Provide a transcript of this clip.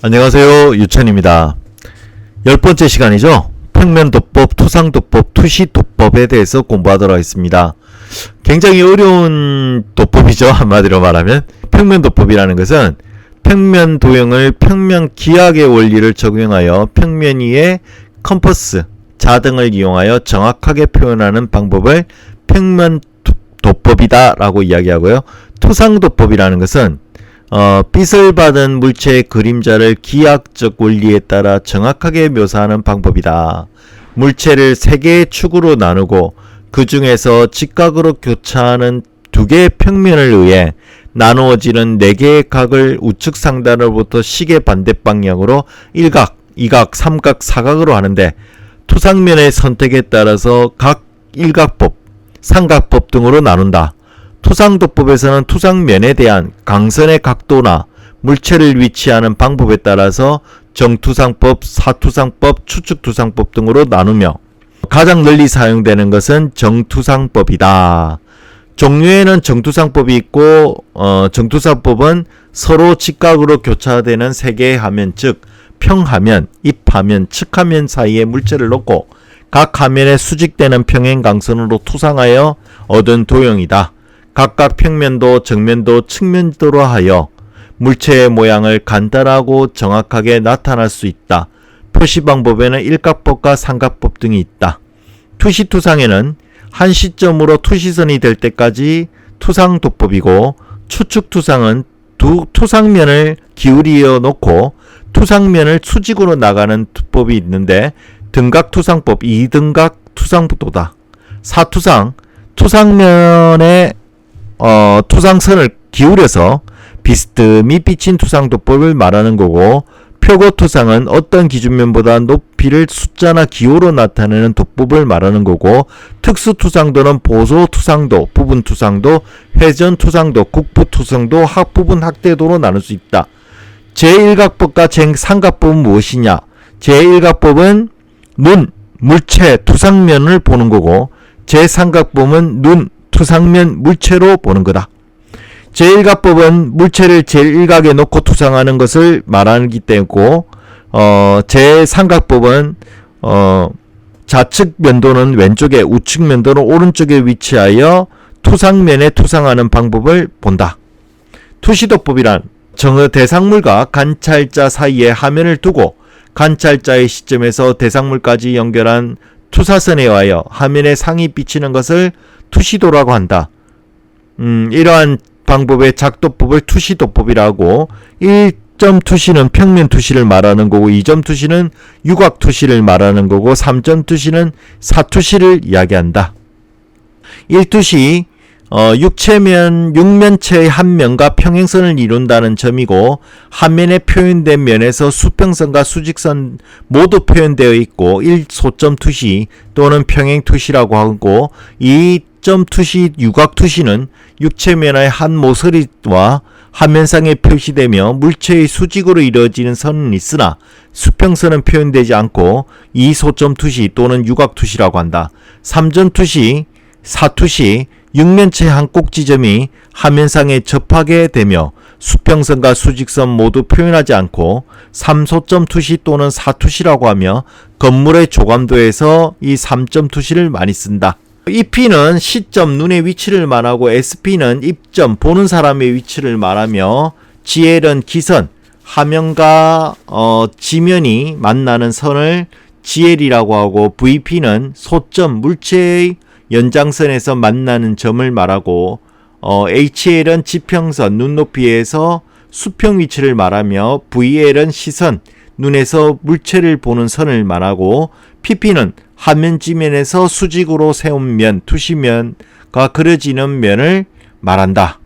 안녕하세요. 유천입니다. 열 번째 시간이죠. 평면도법, 투상도법, 투시도법에 대해서 공부하도록 하겠습니다. 굉장히 어려운 도법이죠. 한마디로 말하면. 평면도법이라는 것은 평면 도형을 평면 기하의 원리를 적용하여 평면 위에 컴퍼스, 자등을 이용하여 정확하게 표현하는 방법을 도- 도법이다라고 이야기하고요. 투상도법이라는 것은 어, 빛을 받은 물체의 그림자를 기하학적 원리에 따라 정확하게 묘사하는 방법이다. 물체를 세 개의 축으로 나누고 그 중에서 직각으로 교차하는 두 개의 평면을 의해 나누어지는 네 개의 각을 우측 상단으로부터 시계 반대 방향으로 일각, 이각, 삼각, 사각으로 하는데 투상면의 선택에 따라서 각 일각법, 삼각법 등으로 나눈다. 투상도법에서는 투상면에 대한 강선의 각도나 물체를 위치하는 방법에 따라서 정투상법, 사투상법, 추측투상법 등으로 나누며 가장 널리 사용되는 것은 정투상법이다. 종류에는 정투상법이 있고 어, 정투상법은 서로 직각으로 교차되는 세 개의 화면 즉 평화면, 입화면, 측화면 사이에 물체를 놓고 각 화면에 수직되는 평행 강선으로 투상하여 얻은 도형이다. 각각 평면도, 정면도, 측면도로 하여 물체의 모양을 간단하고 정확하게 나타낼 수 있다. 표시 방법에는 일각법과 삼각법 등이 있다. 투시투상에는 한 시점으로 투시선이 될 때까지 투상 도법이고 추측투상은 두 투상면을 기울여 놓고 투상면을 수직으로 나가는 투법이 있는데 등각투상법 이등각 투상도다. 사투상 투상면의 어, 투상선을 기울여서 비스듬히 비친 투상도법을 말하는 거고 표고 투상은 어떤 기준면보다 높이를 숫자나 기호로 나타내는 도법을 말하는 거고 특수 투상도는 보소 투상도, 부분 투상도, 회전 투상도, 국부 투상도, 학 부분 학대도로 나눌 수 있다. 제1각법과 제3각법은 무엇이냐? 제1각법은 눈, 물체, 투상면을 보는 거고 제3각법은 눈, 투상면, 물체로 보는 거다. 제1각법은 물체를 제1각에 놓고 투상하는 것을 말하기 때문이고 어, 제3각법은 어, 좌측 면도는 왼쪽에 우측 면도는 오른쪽에 위치하여 투상면에 투상하는 방법을 본다. 투시도법이란 정의 대상물과 관찰자 사이에 화면을 두고 관찰자의 시점에서 대상물까지 연결한 투사선에 의하여 화면에 상이 비치는 것을 투시도라고 한다. 음, 이러한 방법의 작도법을 투시도법이라고 1점 투시는 평면 투시를 말하는 거고 2점 투시는 유곽 투시를 말하는 거고 3점 투시는 사투시를 이야기한다. 1투시 어, 육체면 육면체의 한 면과 평행선을 이룬다는 점이고 한 면에 표현된 면에서 수평선과 수직선 모두 표현되어 있고 1소점 투시 또는 평행 투시라고 하고 2점 투시 유곽 투시는 육체면의 한 모서리와 화면상에 표시되며 물체의 수직으로 이루어지는 선은 있으나 수평선은 표현되지 않고 이 소점 투시 또는 유곽 투시라고 한다. 3점 투시, 4투시, 육면체 한 꼭지점이 화면상에 접하게 되며 수평선과 수직선 모두 표현하지 않고 3소점 투시 또는 4투시라고 하며 건물의 조감도에서 이 3점 투시를 많이 쓴다. EP는 시점 눈의 위치를 말하고 SP는 입점 보는 사람의 위치를 말하며 GL은 기선 화면과 어, 지면이 만나는 선을 GL이라고 하고 VP는 소점 물체의 연장선에서 만나는 점을 말하고 어, HL은 지평선 눈높이에서 수평 위치를 말하며 VL은 시선 눈에서 물체를 보는 선을 말하고 PP는 화면 지면에서 수직으로 세운 면, 투시면과 그려지는 면을 말한다.